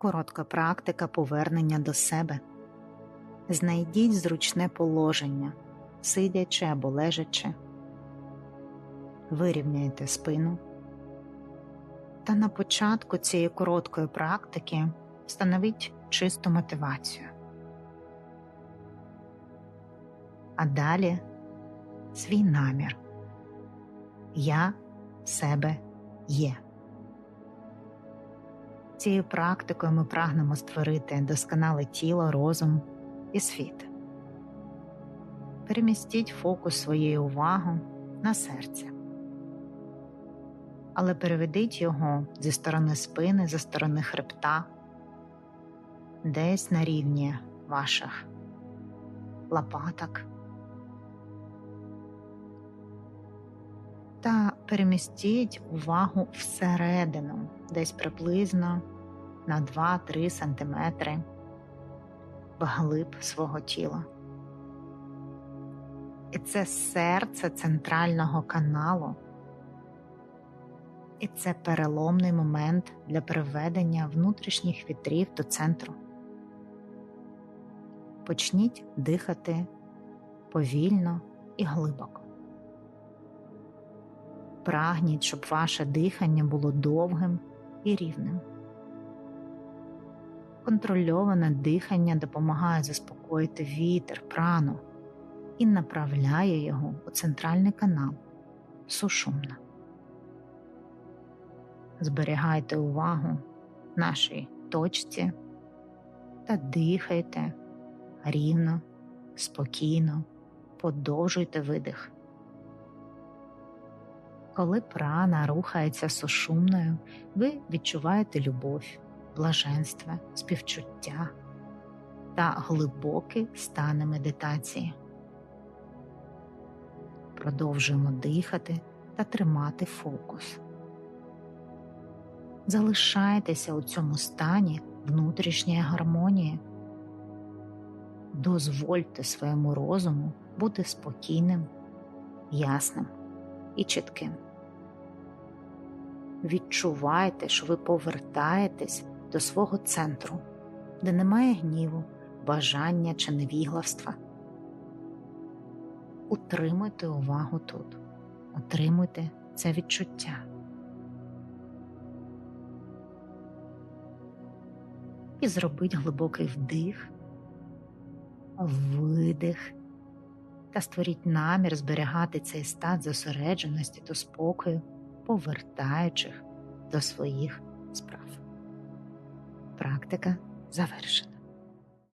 Коротка практика повернення до себе. Знайдіть зручне положення, сидячи або лежачи. Вирівняйте спину. Та на початку цієї короткої практики встановіть чисту мотивацію. А далі свій намір. Я себе є. Цією практикою ми прагнемо створити досконале тіло, розум і світ. Перемістіть фокус своєї уваги на серце, але переведіть його зі сторони спини, зі сторони хребта, десь на рівні ваших лопаток. Та перемістіть увагу всередину, десь приблизно на 2-3 см вглиб свого тіла. І це серце центрального каналу, і це переломний момент для приведення внутрішніх вітрів до центру. Почніть дихати повільно і глибоко. Прагніть, щоб ваше дихання було довгим і рівним. Контрольоване дихання допомагає заспокоїти вітер, прану і направляє його у центральний канал сушумно. Зберігайте увагу нашій точці та дихайте рівно, спокійно, подовжуйте видих. Коли прана рухається сушумною, ви відчуваєте любов блаженства, співчуття та глибокі стани медитації. Продовжуємо дихати та тримати фокус. Залишайтеся у цьому стані внутрішньої гармонії. Дозвольте своєму розуму бути спокійним, ясним і чітким. Відчувайте, що ви повертаєтесь до свого центру, де немає гніву, бажання чи невігластва. Утримуйте увагу тут, утримуйте це відчуття. І зробіть глибокий вдих, видих та створіть намір зберігати цей стан зосередженості та спокою, повертаючих до своїх. Практика завершена.